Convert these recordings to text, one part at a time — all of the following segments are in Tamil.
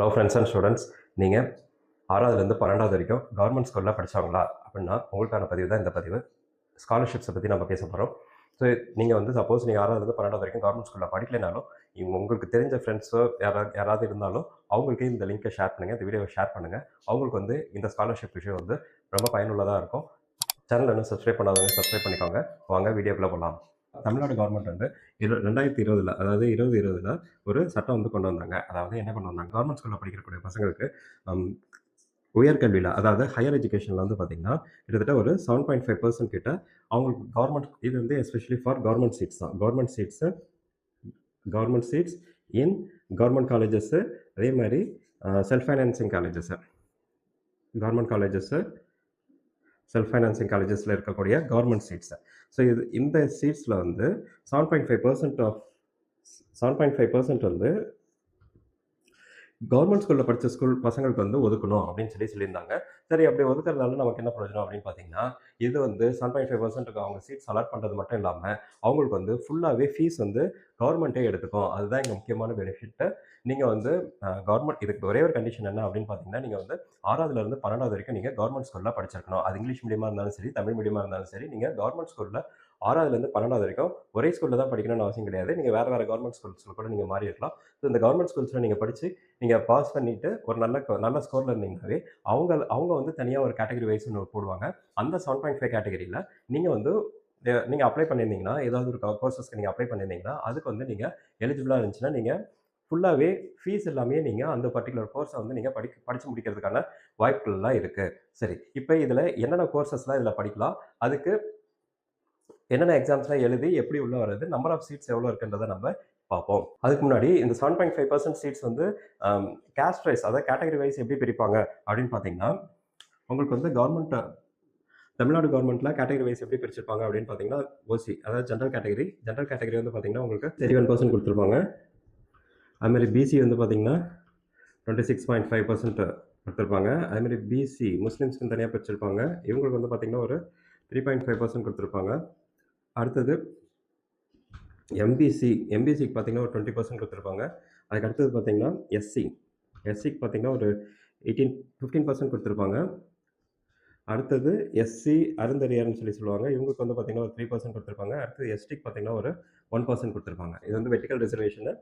ஹலோ ஃப்ரெண்ட்ஸ் அண்ட் ஸ்டூடெண்ட்ஸ் நீங்கள் ஆறாவதுலேருந்து பன்னெண்டாவது வரைக்கும் கவர்மெண்ட் ஸ்கூலில் படித்தாங்களா அப்படின்னா உங்களுக்கான பதிவு தான் இந்த பதிவு. ஸ்காலர்ஷிப்ஸை பற்றி நம்ம பேச போகிறோம் ஸோ நீங்கள் வந்து சப்போஸ் நீங்கள் ஆறாவதுலேருந்து பன்னெண்டாவது வரைக்கும் கவர்மெண்ட் ஸ்கூலில் படிக்கலைனாலும் இவங்க உங்களுக்கு தெரிஞ்ச ஃப்ரெண்ட்ஸோ யாராவது யாராவது இருந்தாலும் அவங்களுக்கு இந்த லிங்க்கை ஷேர் பண்ணுங்கள் இந்த வீடியோவை ஷேர் பண்ணுங்கள் அவங்களுக்கு வந்து இந்த ஸ்காலர்ஷிப் விஷயம் வந்து ரொம்ப பயனுள்ளதாக இருக்கும். சேனல் இன்னும் சப்ஸ்கிரைப் பண்ணாதவங்க சப்ஸ்கிரைப் பண்ணிக்கோங்க. வாங்க வீடியோக்குள்ளே போகலாம் தமிழ்நாடு கவர்மெண்ட் வந்து இரு ரெண்டாயிரத்தி இருபதில் அதாவது இருபது இருபதில் ஒரு சட்டம் வந்து கொண்டு வந்தாங்க. அதாவது என்ன கொண்டு வந்தாங்க? கவர்மெண்ட் ஸ்கூலில் படிக்கக்கூடிய பசங்களுக்கு உயர்கல்வியில் அதாவது ஹையர் எஜுகேஷனில் வந்து பார்த்திங்கன்னா கிட்டத்தட்ட ஒரு செவன் பாயிண்ட் ஃபைவ் பர்சன்ட் கிட்ட அவங்களுக்கு கவர்மெண்ட் இது வந்து எஸ்பெஷலி ஃபார் கவர்மெண்ட் சீட்ஸ் தான். Government seats government seats in government colleges அதே மாதிரி self financing colleges government colleges self financing காலேஜஸில் இருக்கக்கூடிய கவர்மெண்ட் சீட்ஸை ஸோ இது இந்த சீட்ஸில் வந்து seven point five percent of seven point five percent வந்து கவர்மெண்ட் ஸ்கூலில் படித்த ஸ்கூல் பசங்களுக்கு வந்து ஒதுக்கணும் அப்படின்னு சொல்லி சொல்லியிருந்தாங்க. சரி அப்படி ஒதுக்கிறதால நமக்கு என்ன பிரயோஜனம் அப்படின்னு பார்த்தீங்கன்னா இது வந்து செவன் பாயிண்ட் ஃபைவ் பர்சன்ட்டுக்கு அவங்க சீட்ஸ் அலாட் பண்ணுறது மட்டும் இல்லாமல் அவங்களுக்கு வந்து ஃபுல்லாகவே ஃபீஸ் வந்து கவர்மெண்ட்டே எடுத்துக்கும். அதுதான் இங்கே முக்கியமான பெனிஃபிட்டு நீங்கள் வந்து கவர்மெண்ட் இதுக்கு ஒரே ஒரு கண்டிஷன் என்ன அப்படின்னு பார்த்தீங்கன்னா நீங்கள் வந்து ஆறாவதுலேருந்து பன்னெண்டாவது வரைக்கும் நீங்கள் கவர்மெண்ட் ஸ்கூலில் படிச்சிருக்கணும். அது இங்கிலீஷ் மீடியமாக இருந்தாலும் சரி தமிழ் மீடியமாக இருந்தாலும் சரி நீங்கள் கவர்மெண்ட் ஸ்கூலில் ஆறாவதுலேருந்து பன்னெண்டாவது வரைக்கும் ஒரே ஸ்கூலில் தான் படிக்கணும்னு அவசியம் கிடையாது. நீங்கள் வேறு வேறு கவர்மெண்ட் ஸ்கூல்ஸில் கூட நீங்கள் மாறி இருக்கலாம். ஸோ இந்த கவர்மெண்ட் ஸ்கூல்ஸில் நீங்கள் படித்து நீங்கள் பாஸ் பண்ணிவிட்டு ஒரு நல்ல நல்ல ஸ்கோரில் இருந்தீங்கனாவே அவங்க அவங்க வந்து தனியாக ஒரு கேட்டகரி வைஸ் ஒன்று போடுவாங்க. அந்த செவன் பாயிண்ட் ஃபைவ் கேட்டகரியில் நீங்கள் வந்து நீங்கள் அப்ளை பண்ணியிருந்தீங்கன்னா ஏதாவது ஒரு கோர்சஸ்க்கு நீங்கள் அப்ளை பண்ணியிருந்தீங்கன்னா அதுக்கு வந்து நீங்கள் எலிஜிபிளாக இருந்துச்சுன்னா நீங்கள் ஃபுல்லாகவே ஃபீஸ் எல்லாமே நீங்கள் அந்த பர்டிகுலர் கோர்ஸை வந்து நீங்கள் படி படித்து முடிக்கிறதுக்கான வாய்ப்புகள்லாம் இருக்குது சரி இப்போ இதில் என்னென்ன கோர்சஸ்லாம் இதில் படிக்கலாம்? அதுக்கு என்னென்ன எக்ஸாம்ஸ்லாம் எழுதி எப்படி உள்ளே வருது நம்பர் ஆஃப் சீட்ஸ் எவ்வளோ இருக்குன்றதை நம்ம பார்ப்போம். அதுக்கு முன்னாடி இந்த seven point five percent seats வந்து கேஸ்ட் வைஸ் அதாவது கேட்டகரி வைஸ் எப்படி பிரிப்பாங்க அப்படின்னு பார்த்தீங்கன்னா உங்களுக்கு வந்து கவர்மெண்ட் தமிழ்நாடு கவர்மெண்ட்டில் கேட்டகரி வைஸ் எப்படி பிரிச்சிருப்பாங்க அப்படின்னு பார்த்தீங்கன்னா ஓசி அதாவது ஜென்ரல் கேட்டகரி ஜென்ரல் கேட்டகரி வந்து பார்த்தீங்கன்னா உங்களுக்கு தேர்ட்டி ஒன் பர்சன்ட் கொடுத்துருப்பாங்க அதுமாதிரி பிசி வந்து பார்த்தீங்கன்னா twenty six point five percent கொடுத்துருப்பாங்க அதுமாதிரி பிசி முஸ்லீம்ஸ்க்கு தனியாக பிரிச்சிருப்பாங்க. இவங்களுக்கு வந்து பார்த்தீங்கன்னா ஒரு த்ரீ பாயிண்ட் ஃபைவ் பர்சன்ட் கொடுத்துருப்பாங்க. அடுத்தது எம்பிசி எம்பிசிக்கு பார்த்தீங்கன்னா ஒரு டுவெண்ட்டி பர்சன்ட் கொடுத்துருப்பாங்க. அதுக்கு அடுத்தது பார்த்தீங்கன்னா எஸ்சி எஸ்சிக்கு பார்த்தீங்கன்னா ஒரு எயிட்டீன் ஃபிஃப்டீன் பர்சன்ட் கொடுத்துருப்பாங்க. அடுத்தது எஸ்சி அருந்தறியார்னு சொல்லி சொல்லுவாங்க. இவங்களுக்கு வந்து பார்த்தீங்கன்னா ஒரு த்ரீ பர்சன்ட் கொடுத்துருப்பாங்க. அடுத்தது எஸ்டிக்கு பார்த்தீங்கன்னா ஒரு ஒன் பர்சன்ட் கொடுத்துருப்பாங்க. இது வந்து வெர்டிக்கல் ரிசர்வேஷனு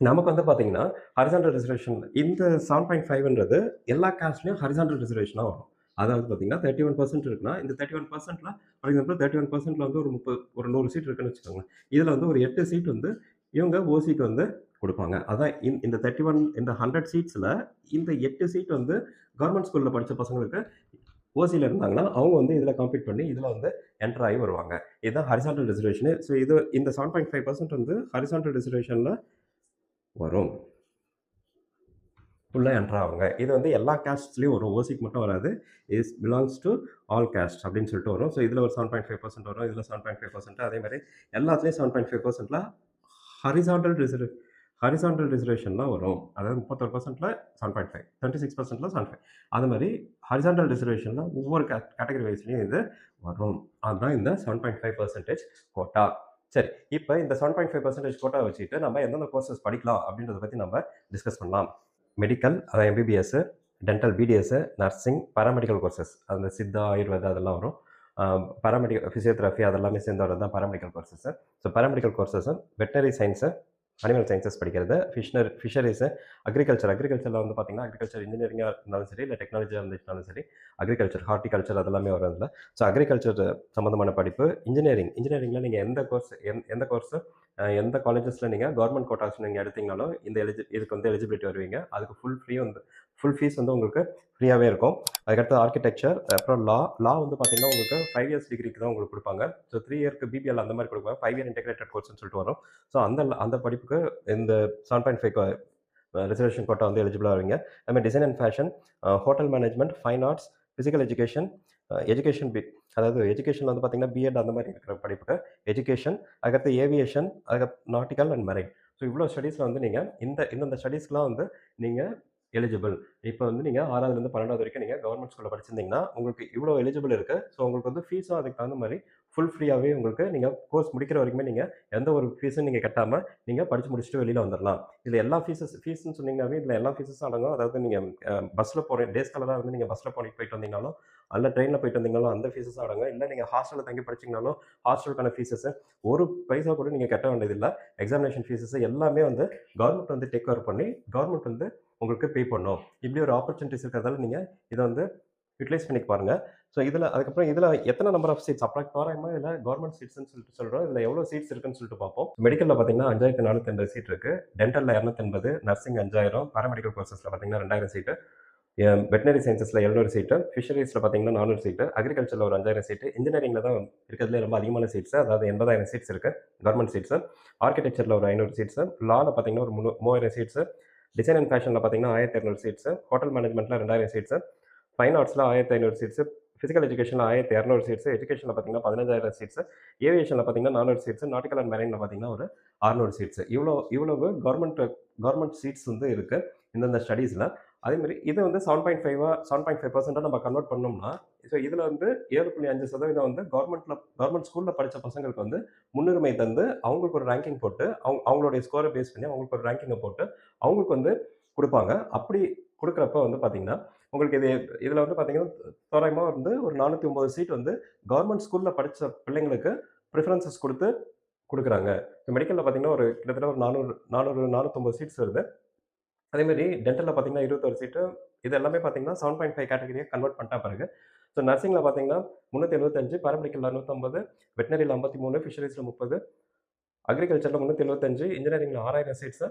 நமக்கு வந்து பார்த்தீங்கன்னா ஹரிசான்டல் ரிசர்வேஷன் இந்த செவன் பாயிண்ட் ஃபைவ்ன்றது எல்லா காஸ்ட்லேயும் ஹரிசான்டல் ரிசர்வேஷனாக வரும். அதாவது பார்த்தீங்கன்னா தேர்ட்டி ஒன் பர்சன்ட் இருக்குன்னா இந்த தேர்ட்டி ஒன் பர்சன்ட்ல ஃபார் எக்ஸாம்பிள் தேர்ட்டி ஒன் பர்சன்ட்ல வந்து ஒரு முப்பது ஒரு நூறு சீட் இருக்குன்னு வச்சுக்கோங்க. இதில் வந்து ஒரு எட்டு சீட் வந்து இவங்க ஓசிக்கு வந்து கொடுப்பாங்க. அதான் இந்த- இந்த தேர்ட்டி ஒன் இந்த ஹண்ட்ரட் சீட்ஸில் இந்த எட்டு சீட் வந்து கவர்மெண்ட் ஸ்கூலில் படித்த பசங்களுக்கு ஓசியில் இருந்தாங்கன்னா அவங்க வந்து இதில் காம்பீட் பண்ணி இதில் வந்து என்டர் ஆகி வருவாங்க. இதுதான் ஹரிசாண்டல் ரிசர்வேஷனு ஸோ இது இந்த செவன் பாயிண்ட் ஃபைவ் பர்சன்ட் வந்து ஹரிசான்டல் ரிசர்வேஷனில் வரும். ஃபுல்லாக என்டர் இது வந்து எல்லா கேஸ்ட்லேயும் வரும். ஓசிக்கு மட்டும் வராது. Is belongs to all caste அப்படின்னு சொல்லிட்டு வரும். ஸோ இதில் ஒரு செவன் பாயிண்ட் ஃபைவ் பர்சன்ட் வரும். இதில் செவன் பாயிண்ட் ஃபைவ் பர்சன்ட் அதே மாதிரி எல்லாத்துலேயும் செவன் பாயிண்ட் ஃபைவ் பர்சன்ட்டில் ஹரிசாண்டல் ரிசர்வ் ஹரிசாண்டல் ரிசர்வேஷன்லாம் வரும். அதாவது முப்பத்தொரு பர்சன்ட்டில் seven point five twenty six பர்சன்ட்டில் seven five அது மாதிரி ஹரிசாண்டல் ரிசர்வேஷனில் ஒவ்வொரு கே கேட்டகரி வைஸ்லேயும் இது வரும். அதுதான் இந்த seven point five percentage quota சரி இப்போ இந்த seven point five percentage quota வச்சுட்டு நம்ம எந்தெந்த கோர்சஸ் படிக்கலாம் அப்படின்றத பற்றி நம்ம டிஸ்கஸ் பண்ணலாம். மெடிக்கல் அதாவது MBBS dental BDS nursing paramedical courses அந்த சித்தா ஆயுர்வேதா அதெல்லாம் வரும். பாராமெடிக்கல் ஃபிசியோதெரபி அதெல்லாமே சேர்ந்து வரது தான் paramedical courses so paramedical courses veterinary science animal sciences படிக்கிறது. ஃபிஷ்னர் ஃபிஷரிஸு அக்ரிகல்ச்சர் அக்ரிகல்ச்சரில் வந்து பார்த்தீங்கன்னா அக்ரிகல்ச்சர் இன்ஜினியரிங்காக இருந்தாலும் சரி இல்லை டெக்னாலஜியாக இருந்துச்சுனாலும் சரி அக்ரிகல்ச்சர் ஹார்டிகல்ச்சர் அதெல்லாமே வரதில்ல ஸோ அக்ரிகல்ச்சர் சம்மந்தமான படிப்பு இன்ஜினியரிங் இன்ஜினியரிங்கில் நீங்கள் எந்த கோர்ஸ் எந்த கோர்ஸு எந்த காலேஜஸில் நீங்கள் கவர்மெண்ட் கோட்டாஸ் நீங்கள் எடுத்தீங்கனாலும் இந்த எலிஜி இதுக்கு வந்து எலிஜிபிலிட்டி வருவீங்க. அதுக்கு ஃபுல் ஃப்ரீ வந்து ஃபுல் ஃபீஸ் வந்து உங்களுக்கு ஃப்ரீயாகவே இருக்கும். அதுக்கடுத்து ஆர்கிடெக்சர் அப்புறம் லா லா வந்து பார்த்தீங்கன்னா உங்களுக்கு ஃபைவ் இயர்ஸ் டிகிரிக்கு தான் உங்களுக்கு கொடுப்பாங்க. ஸோ த்ரீ இயர்க்கு பிபிஎல் அந்த மாதிரி கொடுப்பாங்க. ஃபைவ் இயர் இன்டெகிரேட்டட் கோர்ஸ்னு சொல்லிட்டு வரும். ஸோ அந்த அந்த படிப்புக்கு இந்த seven point five reservation quota வந்து எலிஜிபிளாக வருவீங்க. அதுமாதிரி design and fashion hotel management fine arts physical education education B அதாவது எஜுகேஷன் வந்து பார்த்தீங்கன்னா பிஎட் அந்த மாதிரி இருக்கிற படிப்புக்கு எஜுகேஷன் அதுக்கடுத்து ஏவியேஷன் அதுக்கு நாட்டிக்கல் அண்ட் மரைன் ஸோ இவ்வளோ ஸ்டடீஸில் வந்து நீங்கள் இந்த இந்தந்த ஸ்டடீஸ்க்குலாம் வந்து நீங்கள் எலிஜிபிள் இப்போ வந்து நீங்கள் ஆறாவதுலேருந்து பன்னெண்டாவது வரைக்கும் நீங்கள் கவர்மெண்ட் ஸ்கூலில் படிச்சிருந்தீங்கன்னா உங்களுக்கு இவ்வளோ எலிஜிபிள் இருக்குது ஸோ உங்களுக்கு வந்து ஃபீஸும் அதுக்கு தகுந்த மாதிரி ஃபுல் ஃப்ரீயாகவே உங்களுக்கு நீங்கள் கோர்ஸ் முடிக்கிற வரைக்குமே நீங்கள் எந்த ஒரு ஃபீஸும் நீங்கள் கட்டாமல் நீங்கள் படித்து முடிச்சுட்டு வெளியில் வந்துடலாம் இதில் எல்லா ஃபீஸஸ் ஃபீஸ்னு சொன்னீங்கன்னாவே இதில் எல்லா ஃபீஸஸும் அடங்கும். அதாவது நீங்கள் பஸ்ஸில் போகிற டேஸ் கலராக வந்து நீங்கள் பஸ்ஸில் போய் போயிட்டு வந்தீங்கனாலும் அல்ல ட்ரெயினில் போயிட்டு வந்தீங்களோ அந்த ஃபீஸஸ் அடங்கும். இல்லை நீங்கள் ஹாஸ்டலில் தங்கி படிச்சிங்கனாலும் ஹாஸ்டலுக்கான ஃபீஸஸ் ஒரு பைசா கூட நீங்கள் கட்ட வேண்டியதில்லை. எக்ஸாமினேஷன் ஃபீஸஸ் எல்லாமே வந்து கவர்மெண்ட் வந்து டேக் ஓவர் பண்ணி கவர்மெண்ட் வந்து உங்களுக்கு பே பண்ணும். இப்படி ஒரு ஆப்பர்ச்சுனிட்டிஸ் இருக்கிறதால நீங்கள் இதை வந்து யூட்டிலைஸ் பண்ணி பாருங்கள் ஸோ இதில் அதுக்கப்புறம் இதில் எத்தனை நம்பர் ஆஃப் சீட்ஸ் அப்ராக்ட் தோராயமாக இதில் கவர்மெண்ட் சீட்ஸ்னு சொல்லிட்டு சொல்கிறோம் இதில் எவ்வளோ சீட்ஸ் இருக்குன்னு சொல்லிட்டு பார்ப்போம். மெடிக்கலில் பார்த்தீங்கன்னா அஞ்சாயிரத்தி நானூற்றி எண்பது சீட் இருக்குது டென்டலில் இரநூத்தெண்பது நர்சிங் அஞ்சாயிரம் பாராமெடிக்கல் கோர்சஸில் பார்த்தீங்கன்னா ரெண்டாயிரம் சீட்டு வெட்டினரி சயின்சஸில் எழுநூறு சீட்டு ஃபிஷரிஸில் பார்த்தீங்கன்னா நானூறு சீட்டு அக்ரிகல்ச்சரில் ஒரு அஞ்சாயிரம் சீட்டு இன்ஜினியரிங்கில் தான் இருக்கிறதுலே ரொம்ப அதிகமான சீட்ஸ் அதாவது எண்பதாயிரம் சீட்ஸ் இருக்குது கவர்மெண்ட் சீட்ஸு ஆர்கிடெக்சரில் ஒரு ஐநூறு சீட்ஸு லாவில் பார்த்தீங்கன்னா ஒரு முழு மூவாயிரம் சீட்ஸு டிசைன் அண்ட் ஃபேஷனில் பார்த்தீங்கன்னா ஆயிரத்தி இரநூறு சீட்ஸு ஹோட்டல் மேனேஜ்மெண்ட்டில் ரெண்டாயிரம் சீட்ஸு ஃபைன் ஆர்ட்ஸில் ஆயிரத்தி ஐநூறு சீட்ஸு ஃபிசிக்கல் எஜுகேஷன் ஆயிரத்தி இரநூறு சீட்ஸு எஜுகேஷனில் பார்த்தீங்கன்னா பதினஞ்சாயிரம் சீட்ஸ் ஏவியேஷனில் பார்த்தீங்கன்னா நானூறு சீட்ஸ் நாட்டிக்கல் அண்ட் மெரைனில் பார்த்தீங்கன்னா ஒரு அறுநூறு சீட்ஸ் இவ்வளோ இவ்வளவு கவர்மெண்ட் கவர்மெண்ட் சீட்ஸ் வந்து இருக்குது இந்தந்த ஸ்டடீஸில் அதேமாதிரி இது வந்து செவன் பாயிண்ட் ஃபைவாக செவன் பாயிண்ட் ஃபைவ் பர்சென்ட்டாக நம்ம கன்வெர்ட் பண்ணோம்னா ஸோ இதில் வந்து ஏழு புள்ளி அஞ்சு சதவீதம் வந்து கவர்மெண்ட்டில் கவர்மெண்ட் ஸ்கூலில் படித்த பசங்களுக்கு வந்து முன்னுரிமை தந்து அவங்களுக்கு ஒரு ரேங்கிங் போட்டு அவங்க அவங்களுடைய ஸ்கோரை பேஸ் பண்ணி அவங்களுக்கு ஒரு ரேங்கிங்கை போட்டு அவங்களுக்கு வந்து கொடுப்பாங்க. அப்படி கொடுக்குறப்ப வந்து பார்த்தீங்கன்னா உங்களுக்கு இது இதில் வந்து பார்த்தீங்கன்னா தோராயமாக வந்து ஒரு நானூற்றி ஒம்பது சீட் வந்து கவர்மெண்ட் ஸ்கூலில் படித்த பிள்ளைங்களுக்கு ப்ரிஃபரன்சஸ் கொடுத்து கொடுக்குறாங்க. மெடிக்கலில் பார்த்தீங்கன்னா ஒரு கிட்டத்தட்ட ஒரு நானூறு நானூறு நானூற்றம்பது சீட்ஸ் வருது. அதேமாதிரி டென்டலில் பார்த்தீங்கன்னா இருபத்தொரு சீட்டு இது எல்லாமே பார்த்தீங்கன்னா செவன் பாயிண்ட் ஃபைவ் கேட்டகரியாக கன்வெர்ட் பண்ணிட்டா பிறகு. ஸோ நர்சிங்கில் பார்த்தீங்கன்னா முந்நூற்றி எழுபத்தஞ்சு பாரமெடிக்கலில் நூற்றம்பது வெட்டினரியில் ஐம்பத்தி மூணு ஃபிஷரிஸில் முப்பது அக்ரிகல்ச்சரில் முந்நூற்றி எழுபத்தஞ்சு இன்ஜினியரிங்கில் ஆறாயிரம் சீட்ஸு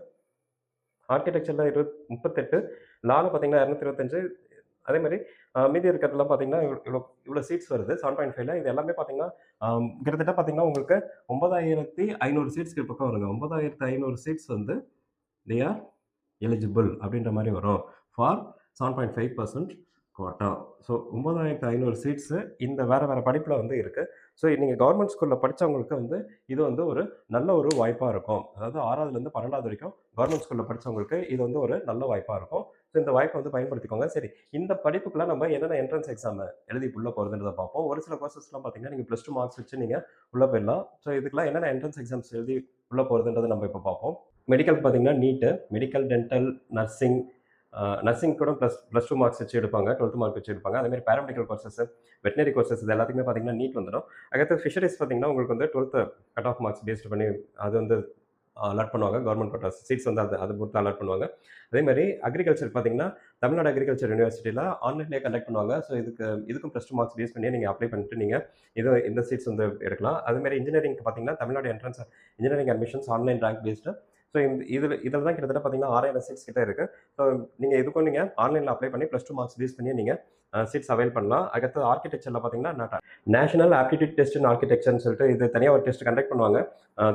ஆர்கிடெக்சரில் இருபத் முப்பத்தெட்டு லாவில் பார்த்தீங்கன்னா இரநூத்தி இருபத்தஞ்சு அதே மாதிரி மீதி இருக்கிறதுலாம் பார்த்தீங்கன்னா இவ்வளோ இவ்வளோ சீட்ஸ் வருது செவன் பாயிண்ட் ஃபைவ்ல இது எல்லாமே பார்த்தீங்கன்னா கிட்டத்தட்ட பார்த்தீங்கன்னா உங்களுக்கு ஒன்பதாயிரத்தி ஐநூறு சீட்ஸ்க்கு பக்கம் வருங்க. ஒன்பதாயிரத்தி ஐநூறு சீட்ஸ் வந்து தே ஆர் எலிஜிபிள் அப்படின்ற மாதிரி வரும். For seven point five percent quota so ஒம்பதாயிரத்து ஐநூறு சீட்ஸு இந்த வேறு வேறு படிப்பில் வந்து இருக்குது ஸோ நீங்கள் கவர்மெண்ட் ஸ்கூலில் படித்தவங்களுக்கு வந்து இது வந்து ஒரு நல்ல ஒரு வாய்ப்பாக இருக்கும். அதாவது ஆறாவதுலேருந்து பன்னெண்டாவது வரைக்கும் கவர்மெண்ட் ஸ்கூலில் படித்தவங்களுக்கு இது வந்து ஒரு நல்ல வாய்ப்பாக இருக்கும். ஸோ இந்த வாய்ப்பை வந்து பயன்படுத்திக்கோங்க. சரி இந்த படிப்புக்குலாம் நம்ம என்னென்ன என்ட்ரன்ஸ் எக்ஸாம் எழுதி உள்ளே போகிறதுன்றதை பார்ப்போம். ஒரு சில கோர்சஸ்லாம் பார்த்தீங்கன்னா நீங்கள் ப்ளஸ் டூ மார்க்ஸ் வச்சு நீங்கள் உள்ளே போயிடலாம். ஸோ இதுக்கெல்லாம் என்னென்ன என்ட்ரன்ஸ் எக்ஸாம்ஸ் எழுதி உள்ளே போகிறதுன்றதை நம்ம இப்போ பார்ப்போம். மெடிக்கல் பார்த்தீங்கன்னா NEET medical dental nursing nursing கூட ப்ளஸ் ப்ளஸ் டூ மார்க்ஸ் வச்சு எடுப்பாங்க. டுவெல்த் மார்க் வச்சு எடுப்பாங்க. அதேமாதிரி பேராமெடிக்கல் கோர்சஸ் வெட்டினரி கோர்சஸ் இது எல்லாத்துக்குமே பார்த்தீங்கன்னா நீட் வந்துடும். அடுத்து ஃபிஷரிஸ் பார்த்தீங்கன்னா உங்களுக்கு வந்து twelfth cut off marks based பண்ணி அது வந்து அலாட் பண்ணுவாங்க. கவர்மெண்ட் கோட்டா சீட்ஸ் வந்து அது அது பொறுத்து அலாட் பண்ணுவாங்க. அதே மாதிரி அக்ரிகல்ச்சர் பார்த்தீங்கன்னா தமிழ்நாடு அக்ரிகல்ச்சர் யூனிவர்சிட்டியில் ஆன்லைன்லேயே கண்டக்ட் பண்ணுவாங்க. ஸோ இதுக்கு இதுக்கும் ப்ளஸ் டூ மார்க்ஸ் பேஸ் பண்ணி நீங்கள் அப்ளை பண்ணிட்டு நீங்கள் இது இந்த சீட்ஸ் வந்து எடுக்கலாம். அதேமாதிரி இன்ஜினியரிங் பார்த்தீங்கன்னா Tamil Nadu entrance engineering admissions online rank based so இந்த இதில் இதில் தான் கிட்டத்தட்ட பார்த்தீங்கன்னா ஆறாயிரம் சீட்ஸ் கிட்டே இருக்குது ஸோ நீங்கள் இதுக்கும் நீங்கள் ஆன்லைனில் அப்ளை பண்ணி ப்ளஸ் டூ மார்க்ஸ் பேஸ் பண்ணி நீங்கள் சீட்ஸ் அவைல் பண்ணலாம். அடுத்து ஆர்கிடெக்சரில் பார்த்தீங்கன்னா நேஷனல் ஆப்டிடியூட் டெஸ்ட் இன் ஆர்கிடெக்சர்னு சொல்லிட்டு இது தனியாக ஒரு டெஸ்ட் கண்டக்ட் பண்ணுவாங்க.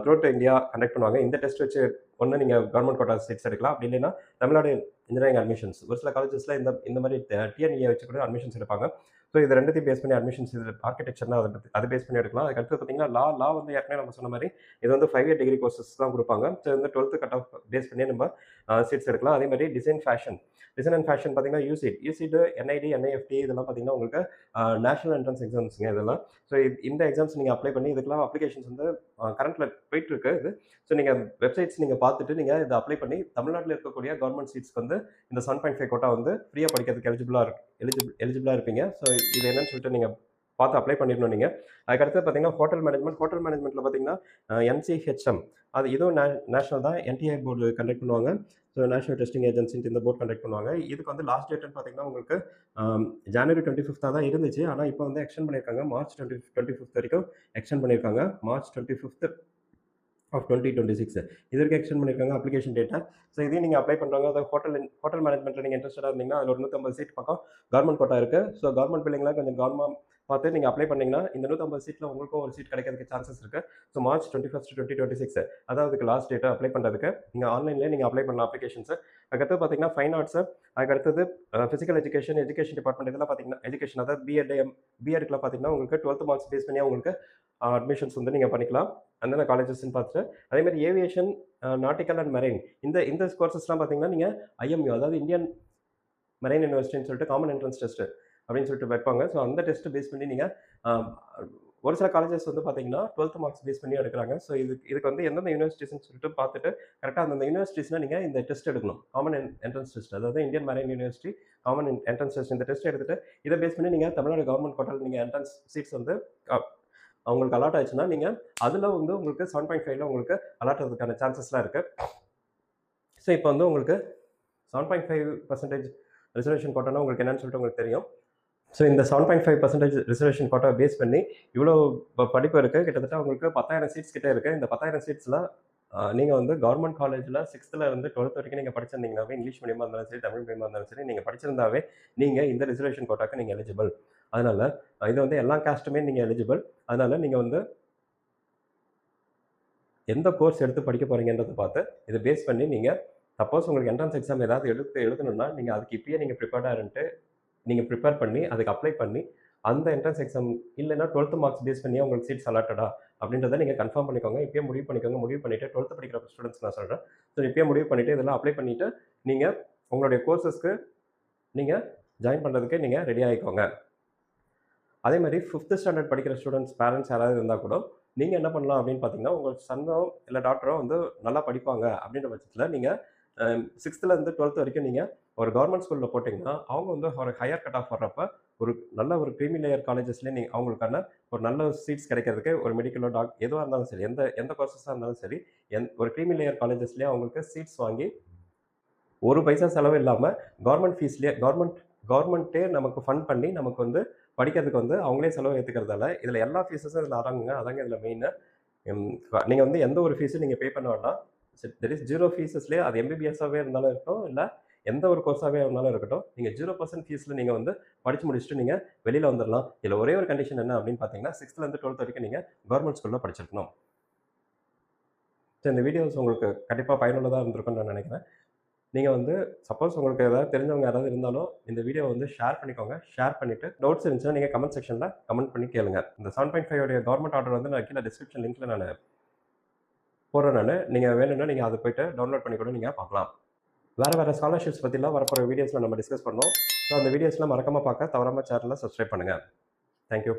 த்ரூட் இந்தியா கண்டக்ட் பண்ணுவாங்க. இந்த டெஸ்ட் வச்சு ஒன்று நீங்கள் கவர்மெண்ட் கோட்டா சீட்ஸ் எடுக்கலாம். அப்படி இல்லைன்னா தமிழ்நாடு இன்ஜினியரிங் அட்மிஷன்ஸ் ஒரு சில காலேஜஸில் இந்த இந்த மாதிரி டிஎன்இஏ வச்சு கூட அட்மிஷன்ஸ் எடுப்பாங்க. ஸோ இது ரெண்டுத்தையும் பேஸ் பண்ணி அட்மிஷன்ஸ் இது ஆர்கிடெக்சர்னா அதை பற்றி அதை பேஸ் பண்ணி எடுக்கலாம். அதுக்கடுத்து பார்த்தீங்கன்னா லா லா வந்து ஏற்கனவே நம்ம சொன்ன மாதிரி இது வந்து ஃபைவ் இயர் டிகிரி கோர்சஸ் தான் கொடுப்பாங்க. ஸோ வந்து டுவெல்த்து கட் ஆஃப் பேஸ் பண்ணி நம்ம சீட்ஸ் எடுக்கலாம். அதே மாதிரி design fashion design and fashion பார்த்தீங்கன்னா யூசிட் யூசிட் என்ஐடி என்ஐஎஃப்டி இதெல்லாம் பார்த்தீங்கன்னா உங்களுக்கு நேஷனல் என்ட்ரன்ஸ் எக்ஸாம்ஸுங்க இதெல்லாம். ஸோ இந்த எக்ஸாம்ஸ் நீங்கள் அப்ளை பண்ணி இதுக்கெல்லாம் அப்ளிகேஷன்ஸ் வந்து கரண்ட்டில் போயிட்டு இருக்கு இது. ஸோ நீங்கள் வெப்சைட்ஸ் நீங்கள் பார்த்துட்டு நீங்கள் இதை அப்ளை பண்ணி தமிழ்நாட்டில் இருக்கக்கூடிய கவர்மெண்ட் சீட்ஸ்க்கு வந்து இந்த செவன் பாயிண்ட் ஃபைவ் கோட்டா வந்து ஃப்ரீயாக படிக்கிறதுக்கு எலிஜிபிளாக இருக்கு. எலிஜிபிள் எலிஜிபிளாக இருப்பீங்க. ஸோ இது என்னன்னு சொல்லிட்டு நீங்கள் பார்த்து அப்ளை பண்ணிடணும் நீங்கள் அதுக்கடுத்து பார்த்தீங்கன்னா ஹோட்டல் மேனேஜ்மெண்ட் ஹோட்டல் மேனேஜ்மெண்ட்டில் பார்த்தீங்கன்னா என்சிஹெச்எம் அது இதுவும் நே நேஷனல் தான். என்டிஐ போர்டு கண்டக்ட் பண்ணுவாங்க. ஸோ நேஷனல் டெஸ்டிங் ஏஜென்சின்ட்டு இந்த போர்ட் கண்டக்ட் பண்ணுவாங்க. இதுக்கு வந்து லாஸ்ட் டேட்னு பார்த்தீங்கன்னா உங்களுக்கு ஜனவரி டுவெண்ட்டி ஃபிஃப்த்தாக தான் இருந்துச்சு. ஆனால் இப்போ வந்து எக்ஸ்டெண்ட் பண்ணியிருக்காங்க. மார்ச் டுவெண்ட்டி டுவெண்ட்டி ஃபிஃப்த் வரைக்கும் எக்ஸ்டெண்ட் பண்ணியிருக்காங்க. March twenty fifth of twenty twenty six இதற்கு எக்ஸ்டெண்ட் பண்ணியிருக்காங்க அப்ளிகேஷன் டேட்டா ஸோ இதையும் நீங்கள் அப்ளை பண்ணுறாங்க அதாவது ஹோட்டல் ஹோட்டல் மேனேஜ்மெண்ட்டில் நீங்கள் இன்ட்ரெஸ்டாக இருந்தீங்கன்னா அதில் ஒரு நூற்றம்பது சீட் பக்கம் கவர்மெண்ட் கோட்டா இருக்குது ஸோ கவர்மெண்ட் பிள்ளைங்களாம் கொஞ்சம் கவர்மெண்ட் பார்த்து நீங்கள் அப்ளை பண்ணிங்கன்னா இந்த நூற்றம்பது சீட்டில் உங்களுக்கும் ஒரு சீட் கிடைக்கிறதுக்கு சான்சஸ் இருக்குது so March twenty first twenty twenty six அதாவது அதுக்கு லாஸ்ட் டேட்டை அப்ளை பண்ணுறதுக்கு நீங்கள் ஆன்லைனில் நீங்கள் அப்ளை பண்ணலாம் அப்ளிகேஷன்ஸ் அதுக்கடுத்து பார்த்தீங்கன்னா ஃபைன் ஆர்ட்ஸ் அதுக்கு அடுத்தது ஃபிசிக்கல் எஜுகேஷன் எஜுகேஷன் டிபார்ட்மெண்ட் இதெல்லாம் பார்த்தீங்கன்னா எஜுகேஷன் அதாவது பிஎட் எம் பிஎட்க்குலாம் பார்த்தீங்கன்னா உங்களுக்கு டுவெல்த் மார்க்ஸ் பேஸ் பண்ணி உங்களுக்கு அட்மிஷன்ஸ் வந்து நீங்கள் பண்ணிக்கலாம். அந்தந்த காலேஜஸ்ன்னு பார்த்துட்டு அதேமாதிரி ஏவியேஷன் நாட்டிக்கல் அண்ட் மெரைன் இந்த இந்த கோர்சஸ்லாம் பார்த்தீங்கன்னா நீங்கள் ஐஎம்யூ அதாவது இந்தியன் மெரைன் யூனிவர்சிட்டின்னு சொல்லிட்டு காமன் என்ட்ரன்ஸ் டெஸ்ட் அப்படின்னு சொல்லிட்டு வைப்பாங்க. ஸோ அந்த டெஸ்ட்டு பேஸ் பண்ணி நீங்கள் ஒரு சில காலேஜஸ் வந்து பார்த்தீங்கன்னா டுவெல்த் மார்க்ஸ் பேஸ் பண்ணி எடுக்கிறாங்க. ஸோ இது இதுக்கு வந்து எந்தெந்த யூனிவர்சிட்டிஸ்னு சொல்லிட்டு பார்த்துட்டு கரெக்டாக அந்தந்த யூனிவர்சிட்டிஸ்னால் நீங்கள் இந்த டெஸ்ட் எடுக்கணும். காமன் என்ட்ரன்ஸ் டெஸ்ட் அதாவது Indian marine university common entrance test இந்த டெஸ்ட் எடுத்துகிட்டு இதை பேஸ் பண்ணி நீங்கள் தமிழ்நாடு கவர்மெண்ட் கோட்டால் நீங்கள் என்ட்ரன்ஸ் சீட்ஸ் வந்து அவங்களுக்கு அலாட் ஆயிடுச்சுன்னா நீங்கள் அதில் வந்து உங்களுக்கு செவன் பாயிண்ட் ஃபைவ்ல உங்களுக்கு அலாட் ஆகிறதுக்கான சான்சஸ்லாம் இருக்குது ஸோ இப்போ வந்து உங்களுக்கு seven point five percentage reservation கோட்டானா உங்களுக்கு என்னன்னு சொல்லிட்டு உங்களுக்கு தெரியும். ஸோ இந்த seven point five percentage reservation கோட்டை பேஸ் பண்ணி இவ்வளோ ப- படிப்பு இருக்குது கிட்டத்தட்ட உங்களுக்கு பத்தாயிரம் சீட்ஸ் கிட்டே இருக்குது இந்த பத்தாயிரம் சீட்ஸில் நீங்கள் வந்து கவர்மெண்ட் காலேஜில் சிக்ஸ்த்தில் இருந்து டுவெல்த் வரைக்கும் நீங்கள் படிச்சிருந்தீங்கனாவே இங்கிலீஷ் மீடியமாக இருந்தாலும் சரி தமிழ் மீடியமாக இருந்தாலும் சரி நீங்கள் படிச்சிருந்தாவே நீங்கள் இந்த ரிசர்வேஷன் கோட்டாக்கு நீங்கள் எலிஜிபிள் அதனால் இது வந்து எல்லா காஸ்ட்டுமே நீங்கள் எலிஜிபிள் அதனால் நீங்கள் வந்து எந்த கோர்ஸ் எடுத்து படிக்க போகிறீங்கன்றதை பார்த்து இதை பேஸ் பண்ணி நீங்கள் சப்போஸ் உங்களுக்கு என்ட்ரன்ஸ் எக்ஸாம் ஏதாவது எடுத்து எழுதணும்னா நீங்கள் அதுக்கு இப்பயே நீங்கள் ப்ரிப்பேர்டாக இருந்துட்டு நீங்கள் ப்ரிப்பேர் பண்ணி அதுக்கு அப்ளை பண்ணி அந்த என்ட்ரன்ஸ் எக்ஸாம் இல்லைன்னா டுவெல்த் மார்க்ஸ் பேஸ் பண்ணி உங்களுக்கு சீட்ஸ் அலாட்டடா அப்படின்றத நீங்கள் கன்ஃபார்ம் பண்ணிக்கோங்க. இப்பயே முடிவு பண்ணிக்கோங்க. முடிவு பண்ணிவிட்டு டுவெல்த் படிக்கிற ஸ்டூடெண்ட்ஸ் நான் சொல்கிறேன் ஸோ இப்பயே முடிவு பண்ணிவிட்டு இதெல்லாம் அப்ளை பண்ணிவிட்டு நீங்கள் உங்களுடைய கோர்சஸ்க்கு நீங்கள் ஜாயின் பண்ணுறதுக்கு நீங்கள் ரெடி ஆகிக்கோங்க அதே மாதிரி ஃபிஃப்த் ஸ்டாண்டர்ட் படிக்கிற ஸ்டூடெண்ட்ஸ் பேரண்ட்ஸ் யாராவது இருந்தால் கூட நீங்கள் என்ன பண்ணலாம் அப்படின்னு பார்த்தீங்கன்னா உங்கள் சன்னோ இல்லை டாக்டரோ வந்து நல்லா படிப்பாங்க அப்படின்ற பட்சத்தில் நீங்கள் சிக்ஸ்த்துலேருந்து டுவெல்த் வரைக்கும் நீங்கள் ஒரு கவர்மெண்ட் ஸ்கூலில் போட்டிங்கன்னா அவங்க வந்து ஒரு ஹையர் கட் ஆஃப் வர்றப்ப ஒரு நல்ல ஒரு க்ரீமி லேயர் காலேஜஸ்லேயே நீங்கள் அவங்களுக்கான ஒரு நல்ல சீட்ஸ் கிடைக்கிறதுக்கு ஒரு மெடிக்கலோ டாக் எதுவாக இருந்தாலும் சரி எந்த எந்த கோர்சஸாக இருந்தாலும் சரி எந் ஒரு க்ரீமி லேயர் காலேஜஸ்லேயே அவங்களுக்கு சீட்ஸ் வாங்கி ஒரு பைசா செலவு இல்லாமல் கவர்மெண்ட் ஃபீஸ்லேயே கவர்மெண்ட் கவர்மெண்ட்டே நமக்கு ஃபண்ட் பண்ணி நமக்கு வந்து படிக்கிறதுக்கு வந்து அவங்களே செலவு ஏற்றுக்கிறதால இதில் எல்லா ஃபீஸஸும் இதில் அடங்குங்க. அதாங்க இதில் மெயினாக நீங்கள் வந்து எந்த ஒரு ஃபீஸும் நீங்கள் பே பண்ண வேண்டாம். தெர் இஸ் ஜீரோ ஃபீஸஸ்லேயே அது எம்பிபிஎஸ்ஸாகவே இருந்தாலும் இருக்கட்டும் இல்லை எந்த ஒரு கோர்ஸாகவே இருந்தாலும் இருக்கட்டும் நீங்கள் ஜீரோ பர்சன்ட் ஃபீஸில் நீங்கள் வந்து படித்து முடிச்சுட்டு நீங்கள் வெளியில் வந்துடலாம் இதில் ஒரே ஒரு கண்டிஷன் என்ன அப்படின்னு பார்த்தீங்கன்னா சிக்ஸ்த்லேருந்து டுவெல்த் வரைக்கும் நீங்கள் கவர்மெண்ட் ஸ்கூலில் படிச்சிருக்கணும். ஸோ இந்த வீடியோஸ் உங்களுக்கு கண்டிப்பாக பயனுள்ளதாக இருந்திருக்கும்னு நான் நினைக்கிறேன். நீங்கள் வந்து சப்போஸ் உங்களுக்கு ஏதாவது தெரிஞ்சவங்க யாராவது இருந்தாலும் இந்த வீடியோ வந்து ஷேர் பண்ணிக்கோங்க. ஷேர் பண்ணிவிட்டு டவுட்ஸ் இருந்துச்சுன்னா நீங்கள் கமெண்ட் செக்ஷனில் கமெண்ட் பண்ணி கேளுங்க. இந்த செவன் பாயிண்ட் ஃபைவ் உடைய கவர்மெண்ட் ஆர்டர் வந்து நான் கீழே டிஸ்கிரிப்ஷன் லிங்க்கில் நான் போடுறேன் நான். நீங்கள் வேணும்னா நீங்கள் அதை போய்ட்டு டவுன்லோட் பண்ணி கூட நீங்கள் பார்க்கலாம். வேறு வேறு ஸ்காலர்ஷிப்ஸ் பற்றிலாம் வரப்போகிற வீடியோஸில் நம்ம டிஸ்கஸ் பண்ணோம் ஸோ அந்த வீடியோஸ்லாம் மறக்காமல் பார்க்க தவறாமல் சேனலில் சப்ஸ்கிரைப் பண்ணுங்கள் தேங்க்யூ